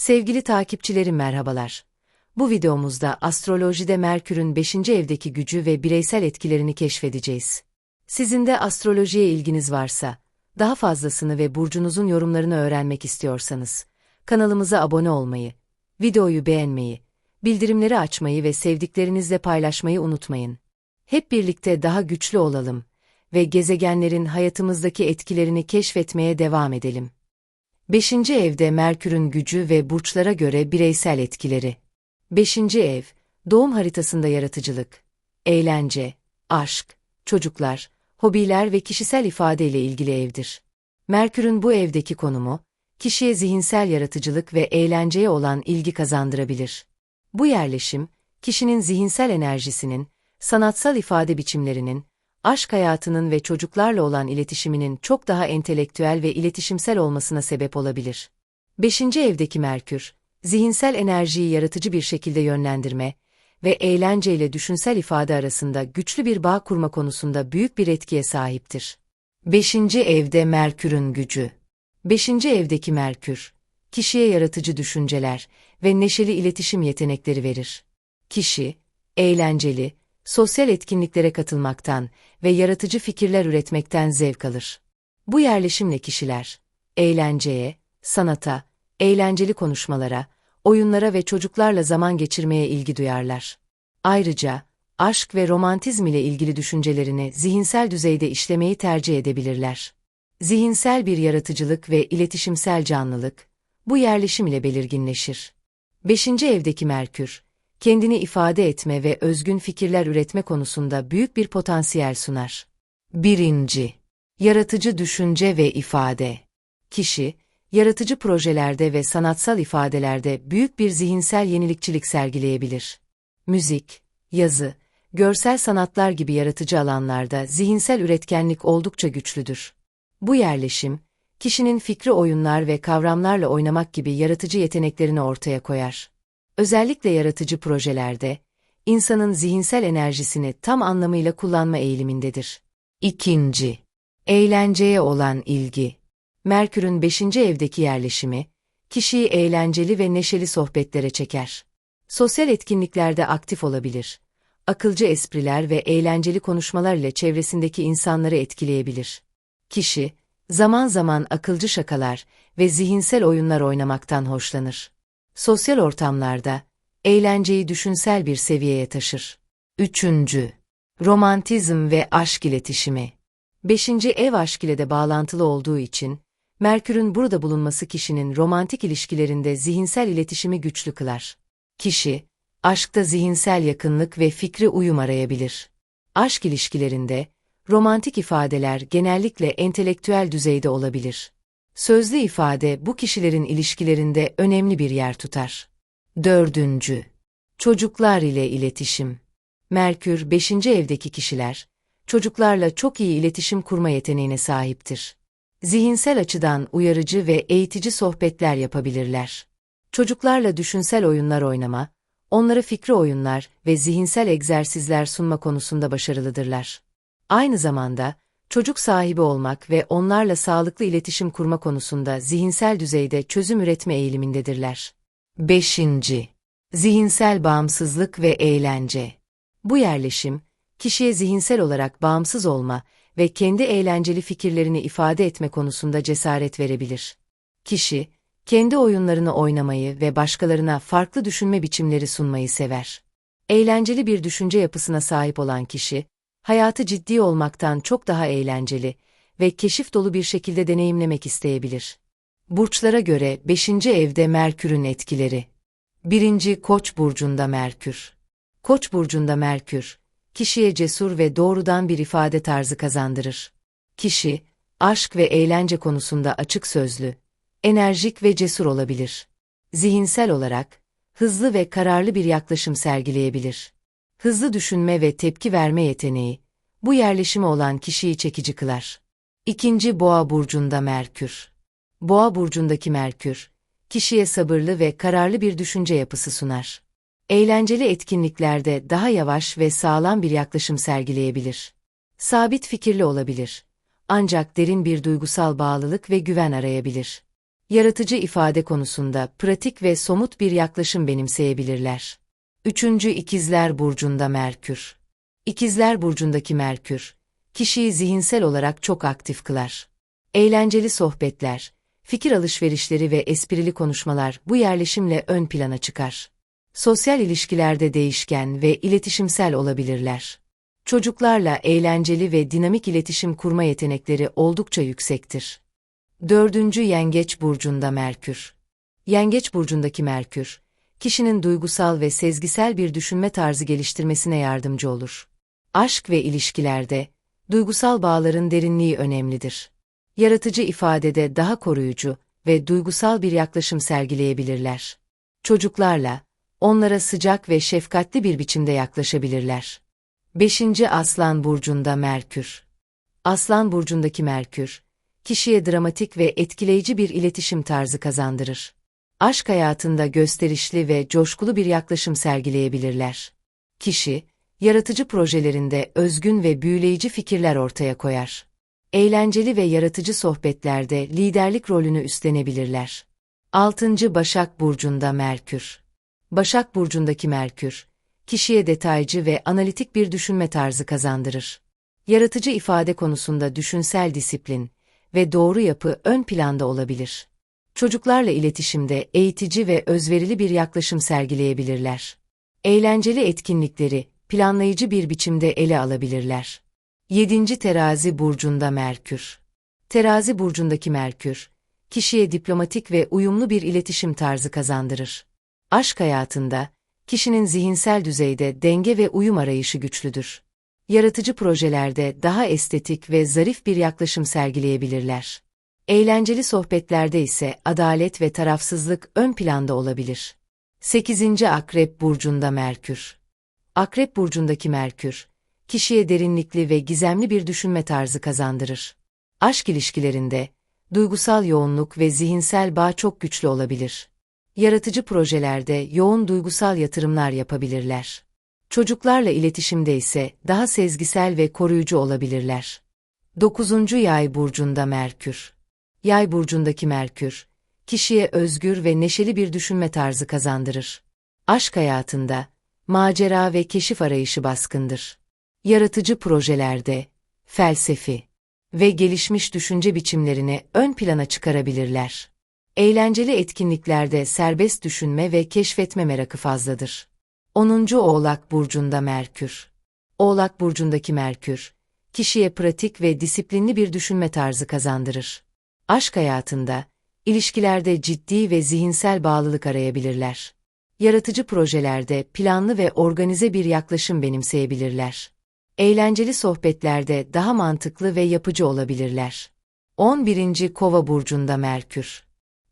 Sevgili takipçilerim merhabalar. Bu videomuzda astrolojide Merkür'ün 5. evdeki gücü ve bireysel etkilerini keşfedeceğiz. Sizin de astrolojiye ilginiz varsa, daha fazlasını ve burcunuzun yorumlarını öğrenmek istiyorsanız, kanalımıza abone olmayı, videoyu beğenmeyi, bildirimleri açmayı ve sevdiklerinizle paylaşmayı unutmayın. Hep birlikte daha güçlü olalım ve gezegenlerin hayatımızdaki etkilerini keşfetmeye devam edelim. 5. evde Merkür'ün gücü ve burçlara göre bireysel etkileri. 5. ev, doğum haritasında yaratıcılık, eğlence, aşk, çocuklar, hobiler ve kişisel ifade ile ilgili evdir. Merkür'ün bu evdeki konumu, kişiye zihinsel yaratıcılık ve eğlenceye olan ilgi kazandırabilir. Bu yerleşim, kişinin zihinsel enerjisinin, sanatsal ifade biçimlerinin, aşk hayatının ve çocuklarla olan iletişiminin çok daha entelektüel ve iletişimsel olmasına sebep olabilir. 5. evdeki Merkür, zihinsel enerjiyi yaratıcı bir şekilde yönlendirme ve eğlence ile düşünsel ifade arasında güçlü bir bağ kurma konusunda büyük bir etkiye sahiptir. 5. evde Merkür'ün gücü. 5. evdeki Merkür, kişiye yaratıcı düşünceler ve neşeli iletişim yetenekleri verir. Kişi, eğlenceli, sosyal etkinliklere katılmaktan ve yaratıcı fikirler üretmekten zevk alır. Bu yerleşimle kişiler, eğlenceye, sanata, eğlenceli konuşmalara, oyunlara ve çocuklarla zaman geçirmeye ilgi duyarlar. Ayrıca, aşk ve romantizm ile ilgili düşüncelerini zihinsel düzeyde işlemeyi tercih edebilirler. Zihinsel bir yaratıcılık ve iletişimsel canlılık, bu yerleşim ile belirginleşir. 5. evdeki Merkür, kendini ifade etme ve özgün fikirler üretme konusunda büyük bir potansiyel sunar. 1. Yaratıcı düşünce ve ifade. Kişi, yaratıcı projelerde ve sanatsal ifadelerde büyük bir zihinsel yenilikçilik sergileyebilir. Müzik, yazı, görsel sanatlar gibi yaratıcı alanlarda zihinsel üretkenlik oldukça güçlüdür. Bu yerleşim, kişinin fikri oyunlar ve kavramlarla oynamak gibi yaratıcı yeteneklerini ortaya koyar. Özellikle yaratıcı projelerde, insanın zihinsel enerjisini tam anlamıyla kullanma eğilimindedir. İkinci, eğlenceye olan ilgi. Merkür'ün 5. evdeki yerleşimi, kişiyi eğlenceli ve neşeli sohbetlere çeker. Sosyal etkinliklerde aktif olabilir. Akılcı espriler ve eğlenceli konuşmalar ile çevresindeki insanları etkileyebilir. Kişi, zaman zaman akılcı şakalar ve zihinsel oyunlar oynamaktan hoşlanır. Sosyal ortamlarda, eğlenceyi düşünsel bir seviyeye taşır. Üçüncü, romantizm ve aşk iletişimi. Beşinci ev aşk ile de bağlantılı olduğu için, Merkür'ün burada bulunması kişinin romantik ilişkilerinde zihinsel iletişimi güçlü kılar. Kişi, aşkta zihinsel yakınlık ve fikri uyum arayabilir. Aşk ilişkilerinde, romantik ifadeler genellikle entelektüel düzeyde olabilir. Sözlü ifade bu kişilerin ilişkilerinde önemli bir yer tutar. Dördüncü, çocuklar ile iletişim. Merkür 5. evdeki kişiler, çocuklarla çok iyi iletişim kurma yeteneğine sahiptir. Zihinsel açıdan uyarıcı ve eğitici sohbetler yapabilirler. Çocuklarla düşünsel oyunlar oynama, onlara fikri oyunlar ve zihinsel egzersizler sunma konusunda başarılıdırlar. Aynı zamanda, çocuk sahibi olmak ve onlarla sağlıklı iletişim kurma konusunda zihinsel düzeyde çözüm üretme eğilimindedirler. 5. Zihinsel bağımsızlık ve eğlence. Bu yerleşim, kişiye zihinsel olarak bağımsız olma ve kendi eğlenceli fikirlerini ifade etme konusunda cesaret verebilir. Kişi, kendi oyunlarını oynamayı ve başkalarına farklı düşünme biçimleri sunmayı sever. Eğlenceli bir düşünce yapısına sahip olan kişi, hayatı ciddi olmaktan çok daha eğlenceli ve keşif dolu bir şekilde deneyimlemek isteyebilir. Burçlara göre 5. evde Merkür'ün etkileri. 1. Koç burcunda Merkür. Koç burcunda Merkür, kişiye cesur ve doğrudan bir ifade tarzı kazandırır. Kişi, aşk ve eğlence konusunda açık sözlü, enerjik ve cesur olabilir. Zihinsel olarak, hızlı ve kararlı bir yaklaşım sergileyebilir. Hızlı düşünme ve tepki verme yeteneği, bu yerleşimi olan kişiyi çekici kılar. İkinci Boğa burcunda Merkür. Boğa burcundaki Merkür, kişiye sabırlı ve kararlı bir düşünce yapısı sunar. Eğlenceli etkinliklerde daha yavaş ve sağlam bir yaklaşım sergileyebilir. Sabit fikirli olabilir. Ancak derin bir duygusal bağlılık ve güven arayabilir. Yaratıcı ifade konusunda pratik ve somut bir yaklaşım benimseyebilirler. Üçüncü İkizler Burcu'nda Merkür. İkizler Burcu'ndaki Merkür, kişiyi zihinsel olarak çok aktif kılar. Eğlenceli sohbetler, fikir alışverişleri ve esprili konuşmalar bu yerleşimle ön plana çıkar. Sosyal ilişkilerde değişken ve iletişimsel olabilirler. Çocuklarla eğlenceli ve dinamik iletişim kurma yetenekleri oldukça yüksektir. Dördüncü Yengeç Burcu'nda Merkür. Yengeç Burcu'ndaki Merkür, kişinin duygusal ve sezgisel bir düşünme tarzı geliştirmesine yardımcı olur. Aşk ve ilişkilerde, duygusal bağların derinliği önemlidir. Yaratıcı ifadede daha koruyucu ve duygusal bir yaklaşım sergileyebilirler. Çocuklarla, onlara sıcak ve şefkatli bir biçimde yaklaşabilirler. 5. Aslan Burcu'nda Merkür Aslan Burcu'ndaki Merkür, kişiye dramatik ve etkileyici bir iletişim tarzı kazandırır. Aşk hayatında gösterişli ve coşkulu bir yaklaşım sergileyebilirler. Kişi, yaratıcı projelerinde özgün ve büyüleyici fikirler ortaya koyar. Eğlenceli ve yaratıcı sohbetlerde liderlik rolünü üstlenebilirler. 6. Başak Burcu'nda Merkür Başak Burcu'ndaki Merkür, kişiye detaycı ve analitik bir düşünme tarzı kazandırır. Yaratıcı ifade konusunda düşünsel disiplin ve doğru yapı ön planda olabilir. Çocuklarla iletişimde eğitici ve özverili bir yaklaşım sergileyebilirler. Eğlenceli etkinlikleri planlayıcı bir biçimde ele alabilirler. 7. Terazi Burcu'nda Merkür Terazi Burcu'ndaki Merkür, kişiye diplomatik ve uyumlu bir iletişim tarzı kazandırır. Aşk hayatında, kişinin zihinsel düzeyde denge ve uyum arayışı güçlüdür. Yaratıcı projelerde daha estetik ve zarif bir yaklaşım sergileyebilirler. Eğlenceli sohbetlerde ise adalet ve tarafsızlık ön planda olabilir. 8. Akrep Burcu'nda Merkür Akrep Burcu'ndaki Merkür, kişiye derinlikli ve gizemli bir düşünme tarzı kazandırır. Aşk ilişkilerinde, duygusal yoğunluk ve zihinsel bağ çok güçlü olabilir. Yaratıcı projelerde yoğun duygusal yatırımlar yapabilirler. Çocuklarla iletişimde ise daha sezgisel ve koruyucu olabilirler. 9. Yay burcunda Merkür. Yay burcundaki Merkür, kişiye özgür ve neşeli bir düşünme tarzı kazandırır. Aşk hayatında macera ve keşif arayışı baskındır. Yaratıcı projelerde felsefi ve gelişmiş düşünce biçimlerini ön plana çıkarabilirler. Eğlenceli etkinliklerde serbest düşünme ve keşfetme merakı fazladır. 10. Oğlak Burcu'nda Merkür Oğlak Burcu'ndaki Merkür, kişiye pratik ve disiplinli bir düşünme tarzı kazandırır. Aşk hayatında, ilişkilerde ciddi ve zihinsel bağlılık arayabilirler. Yaratıcı projelerde planlı ve organize bir yaklaşım benimseyebilirler. Eğlenceli sohbetlerde daha mantıklı ve yapıcı olabilirler. 11. Kova Burcu'nda Merkür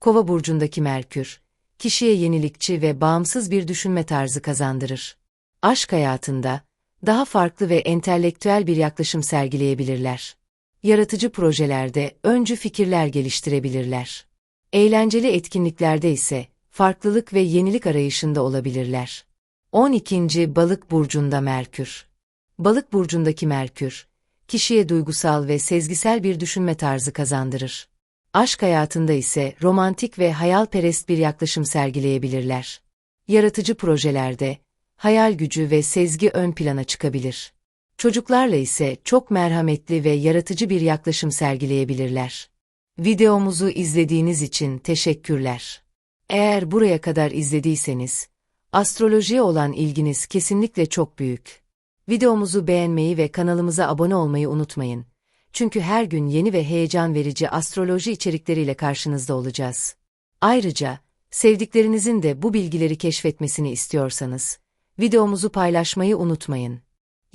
Kova burcundaki Merkür, kişiye yenilikçi ve bağımsız bir düşünme tarzı kazandırır. Aşk hayatında, daha farklı ve entelektüel bir yaklaşım sergileyebilirler. Yaratıcı projelerde öncü fikirler geliştirebilirler. Eğlenceli etkinliklerde ise farklılık ve yenilik arayışında olabilirler. 12. Balık burcunda Merkür. Balık burcundaki Merkür, kişiye duygusal ve sezgisel bir düşünme tarzı kazandırır. Aşk hayatında ise romantik ve hayalperest bir yaklaşım sergileyebilirler. Yaratıcı projelerde, hayal gücü ve sezgi ön plana çıkabilir. Çocuklarla ise çok merhametli ve yaratıcı bir yaklaşım sergileyebilirler. Videomuzu izlediğiniz için teşekkürler. Eğer buraya kadar izlediyseniz, astrolojiye olan ilginiz kesinlikle çok büyük. Videomuzu beğenmeyi ve kanalımıza abone olmayı unutmayın. Çünkü her gün yeni ve heyecan verici astroloji içerikleriyle karşınızda olacağız. Ayrıca, sevdiklerinizin de bu bilgileri keşfetmesini istiyorsanız, videomuzu paylaşmayı unutmayın.